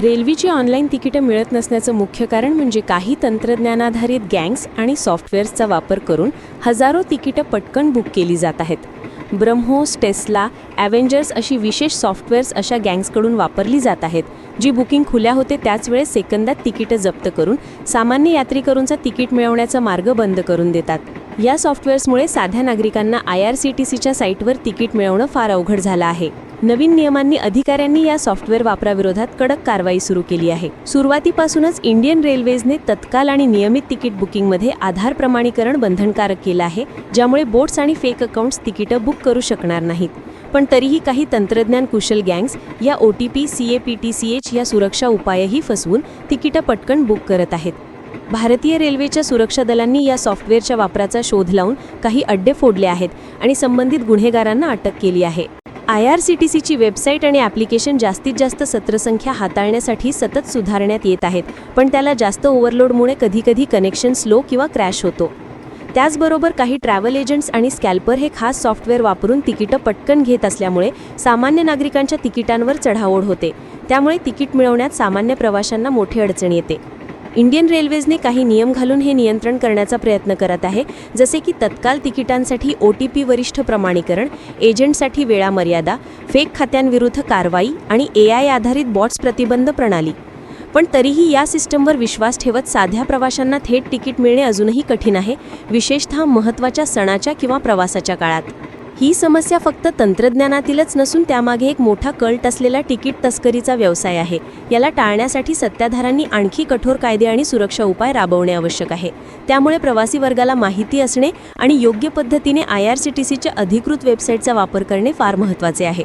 रेल्वेची ऑनलाईन तिकीटं मिळत नसण्याचं मुख्य कारण म्हणजे काही तंत्रज्ञानाधारित गँग्स आणि सॉफ्टवेअर्सचा वापर करून हजारो तिकीटं पटकन बुक केली जात आहेत. ब्रह्मोस टेस्ला ॲव्हेंजर्स अशी विशेष सॉफ्टवेअर्स अशा गँग्सकडून वापरली जात आहेत जी बुकिंग खुल्या होते त्याच वेळेस सेकंदात तिकीटं जप्त करून सामान्य यात्रेकरूंचा तिकीट मिळवण्याचा मार्ग बंद करून देतात. या सॉफ्टवेअर्समुळे साध्या नागरिकांना आय आर सी टी सीच्या साईटवर तिकीट मिळवणं फार अवघड झालं आहे. नवीन नियमांनी अधिकाऱ्यांनी या सॉफ्टवेअर वापराविरोधात कडक कारवाई सुरू केली आहे. सुरुवातीपासूनच इंडियन रेल्वेजने तत्काल आणि नियमित तिकीट बुकिंगमध्ये आधार प्रमाणीकरण बंधनकारक केलं आहे ज्यामुळे बोट्स आणि फेक अकाउंट्स तिकीटं बुक करू शकणार नाहीत. पण तरीही काही तंत्रज्ञान कुशल गँग्स या O T P C A P T C H या सुरक्षा उपायही फसवून तिकीटं पटकन बुक करत आहेत. भारतीय रेल्वेच्या सुरक्षा दलांनी या सॉफ्टवेअरच्या वापराचा शोध लावून काही अड्डे फोडले आहेत आणि संबंधित गुन्हेगारांना अटक केली आहे. आय आर सी टी सीची वेबसाईट आणि ॲप्लिकेशन जास्तीत जास्त सत्रसंख्या हाताळण्यासाठी सतत सुधारण्यात येत आहेत पण त्याला जास्त ओव्हरलोडमुळे कधीकधी कनेक्शन स्लो किंवा क्रॅश होतो. त्याचबरोबर काही ट्रॅव्हल एजंट्स आणि स्कॅल्पर हे खास सॉफ्टवेअर वापरून तिकीटं पटकन घेत असल्यामुळे सामान्य नागरिकांच्या तिकिटांवर चढाओढ होते. त्यामुळे तिकीट मिळवण्यात सामान्य प्रवाशांना मोठी अडचण येते. इंडियन रेल्वेजने काही नियम घालून हे नियंत्रण करण्याचा प्रयत्न करत आहे जसे की तत्काल तिकिटांसाठी ओ टी पी वरिष्ठ प्रमाणीकरण एजंटसाठी वेळा मर्यादा फेक खात्यांविरुद्ध कारवाई आणि ए आय आधारित बॉट्स प्रतिबंध प्रणाली. पण तरीही या सिस्टमवर विश्वास ठेवत साध्या प्रवाशांना थेट तिकीट मिळणे अजूनही कठीण आहे विशेषतः महत्त्वाच्या सणाच्या किंवा प्रवासाच्या काळात. ही समस्या फक्त तंत्रज्ञानातीलच नसून त्यामागे एक मोठा कल्ट असलेला तिकीट तस्करीचा व्यवसाय आहे. याला टाळण्यासाठी सत्ताधारांनी आणखी कठोर कायदे आणि सुरक्षा उपाय राबवणे आवश्यक आहे. त्यामुळे प्रवासी वर्गाला माहिती असणे आणि योग्य पद्धतीने आय आर सी टी सीच्या अधिकृत वेबसाईटचा वापर करणे फार महत्त्वाचे आहे.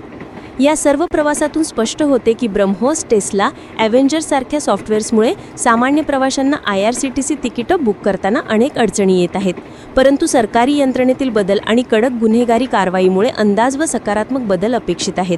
या सर्व प्रवासातून स्पष्ट होते की ब्रह्मोस टेस्ला ॲव्हेंजरसारख्या सॉफ्टवेअर्समुळे सामान्य प्रवाशांना I R C T C तिकीटं बुक करताना अनेक अडचणी येत आहेत. परंतु सरकारी यंत्रणेतील बदल आणि कडक गुन्हेगारी कारवाईमुळे अंदाज व सकारात्मक बदल अपेक्षित आहेत.